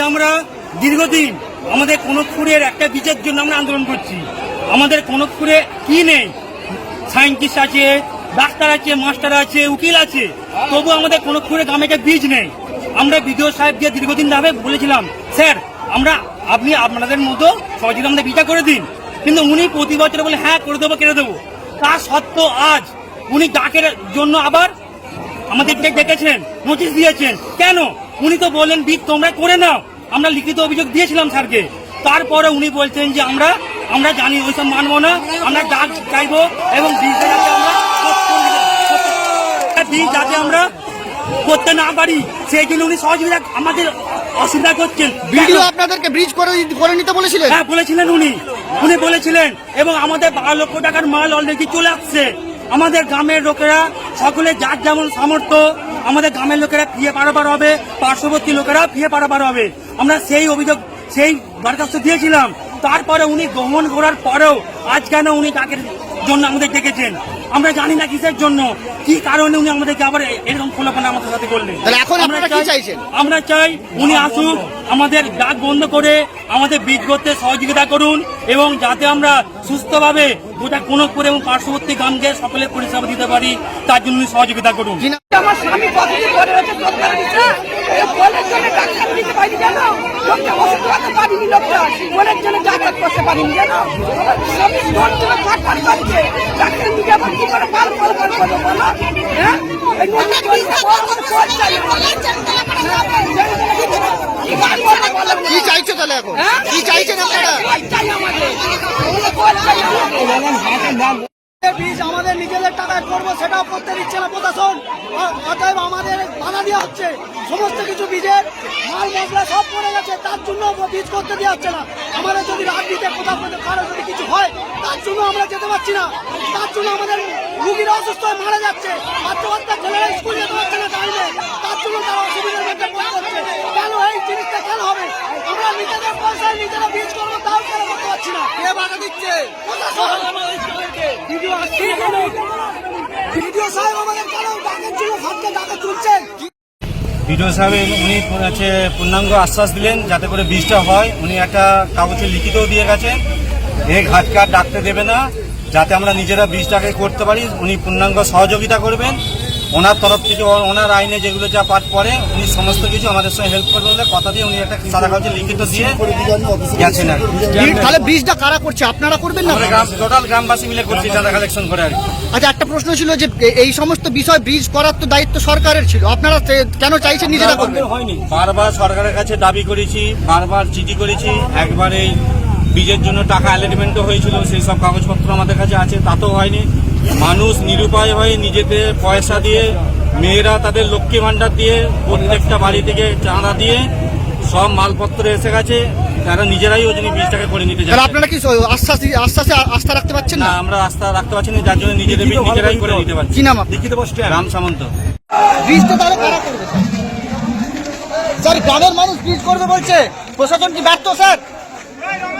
আমরা দীর্ঘদিন আমাদের কনকপুরের একটা বীজের জন্য আমরা আন্দোলন করছি। আমাদের কনকপুরে কি নেই? সায়েন্টিস্ট আছে, ডাক্তার আছে, মাস্টার আছে, উকিল আছে। তবু আমাদের কনকপুরে গ্রামে একটা বীজ নেই। আমরা বিডিও সাহেবকে দীর্ঘদিন ধরে বলেছিলাম, স্যার, আমরা, আপনি আপনাদের মতো সহযোগিতা আমাদের বিচার করে দিন। কিন্তু উনি প্রতি বছর বলে হ্যাঁ করে দেবো, কেড়ে দেবো। তা সত্ত্বেও আজ উনি ডাকের জন্য আবার আমাদেরকে ডেকেছেন, নোটিশ দিয়েছেন। কেন? উনি তো বললেন বিদ তোমরা করে নাও। আমরা লিখিত অভিযোগ দিয়েছিলাম স্যারকে। তারপরে উনি বলছেন যে আমরা আমরা জানি ওইসব মানবো না। আমরা ডাক চাইব এবং যাতে আমরা করতে না পারি সেই জন্য উনি সহযোগিতা আমাদের অসুবিধা করছেন। ভিডিও আপনাদেরকে ব্রিজ করে করে নিতে বলেছিলেন? হ্যাঁ বলেছিলেন উনি। উনি বলেছিলেন এবং আমাদের বারো লক্ষ টাকার মাল অলরেডি চলে আসছে। আমাদের গ্রামের লোকেরা সকলে যার যেমন সামর্থ্য আমাদের গ্রামের লোকেরা ফিরে পারাপার হবে, পার্শ্ববর্তী লোকেরা ফিরে পারাপার হবে। আমরা সেই অভিযোগ, সেই দরখাস্ত দিয়েছিলাম। তারপরে উনি গ্রহণ করার পরেও আজ কেন উনি তাকে জন্য আমাদের ডেকেছেন? আমরা জানি না কিসের জন্য কি কারণে উনি আমাদেরকে আবার এরকম খোলাপনা আমাদের সাথে করলেন তাহলে এখন আমরা আপনারা কি চাই- চাইছেন? আমরা চাই উনি আসুক আমাদের ডাক বন্ধ করে আমাদের বীজ করতে সহযোগিতা করুন এবং যাতে আমরা সুস্থভাবে গোটা কোনো করে এবং পার্শ্ববর্তী গ্রামকে সকলের পরিষেবা দিতে পারি তার জন্য উনি সহযোগিতা করুন আমার স্বামী কতদিন ধরে রয়েছে ডক্টর দিচ্ছে এই বলের জন্য ডাক্তার দিতে পারিনি কেন লোকটা ওষুধ খাওয়াতে পারিনি লোকটা বলের জন্য ডাক্তার করতে পারিনি কেন আমার স্বামী তোর জন্য ফাটফাট করছে ডাক্তার দিকে আবার কি করে পাল পাল পাল করব বলো হ্যাঁ এই নদীর জন্য বড় বড় কোচ চাই কি চাইছো তাহলে এখন? কি চাইছেন আপনারা কোচ চাই আমাদের নিজেদের টাকায় করব, সেটাও করতে দিচ্ছে না প্রশাসন। অতএব আমাদের বাধা দেওয়া হচ্ছে। সমস্ত কিছু বীজের মাল, মশলা সব পড়ে গেছে, তার জন্য বীজ করতে দেওয়া হচ্ছে না। আমাদের যদি রাজনীতিতে কোথাও কারও যদি কিছু হয়, তার জন্য আমরা যেতে পারছি না। তার জন্য আমাদের রুগীরা অসুস্থ হয়ে মারা যাচ্ছে। বাচ্চা বাচ্চা ছেলেরা স্কুল যেতে পারছে না টাইমে তার জন্য তারা অসুবিধার মধ্যে কেন এই জিনিসটা কেন হবে? আমরা নিজেদের পয়সায় নিজেরা বীজ করব তাও কেন করতে পারছি না কে বাধা দিচ্ছে? ভিডিও সাহেব বিডিও সাহেব, উনি হচ্ছে পূর্ণাঙ্গ আশ্বাস দিলেন যাতে করে বীজটা হয়। উনি একটা কাগজে লিখিতও দিয়ে গেছেন। এ ঘাটকাট ডাকতে দেবে না। যাতে আমরা নিজেরা বীজটাকে করতে পারি, উনি পূর্ণাঙ্গ সহযোগিতা করবেন। ওনার তরফ থেকে ওনার আইনে যেগুলো যা পাঠ পড়ে উনি সমস্ত কিছু আমাদের সঙ্গে হেল্প করবেন বলে কথা দিয়ে উনি একটা সাদা কাগজে লিখিত দিয়ে গেছেন আর তাহলে ব্রিজটা কারা করছে? আপনারা করবেন না? গ্রাম টোটাল গ্রামবাসী মিলে করছি চাঁদা কালেকশন করে আর আচ্ছা একটা প্রশ্ন ছিল যে এই সমস্ত বিষয় ব্রিজ করার তো দায়িত্ব সরকারের ছিল। আপনারা কেন চাইছেন নিজেরা করবেন? হয়নি। বারবার সরকারের কাছে দাবি করেছি বারবার চিঠি করেছি। একবার এই বীজের জন্য টাকা অ্যালাইনমেন্টও হয়েছিল সেই সব কাগজপত্র আমাদের কাছে আছে তাতেও হয়নি। মানুষ নিরুপায় হয়ে নিজেদের পয়সা দিয়ে মেয়েরা তাদের লক্ষ্মী ভাণ্ডার দিয়ে প্রত্যেকটা বাড়ি থেকে চাঁদা দিয়ে সব মালপত্র এসে গেছে তারা নিজেরাই ওই জন্য বীজটাকে করে নিতে যাচ্ছে। আপনারা কি আশ্বাস আশ্বাসে আস্থা রাখতে পারছেন না? না আমরা আস্থা রাখতে পারছি না যার জন্য নিজেদের বীজ নিজেরাই করে নিতে পারছি। কি নাম আপনার? রাম সামন্ত। ব্রিজটা তাহলে কারা করবে স্যার? স্যার গ্রামের মানুষ ব্রিজ করবে বলছে। প্রশাসন কি ব্যর্থ স্যার?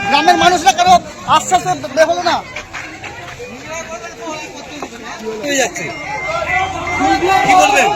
গ্রামের মানুষরা কেন আশ্বাস হলো না? কি বলবেন?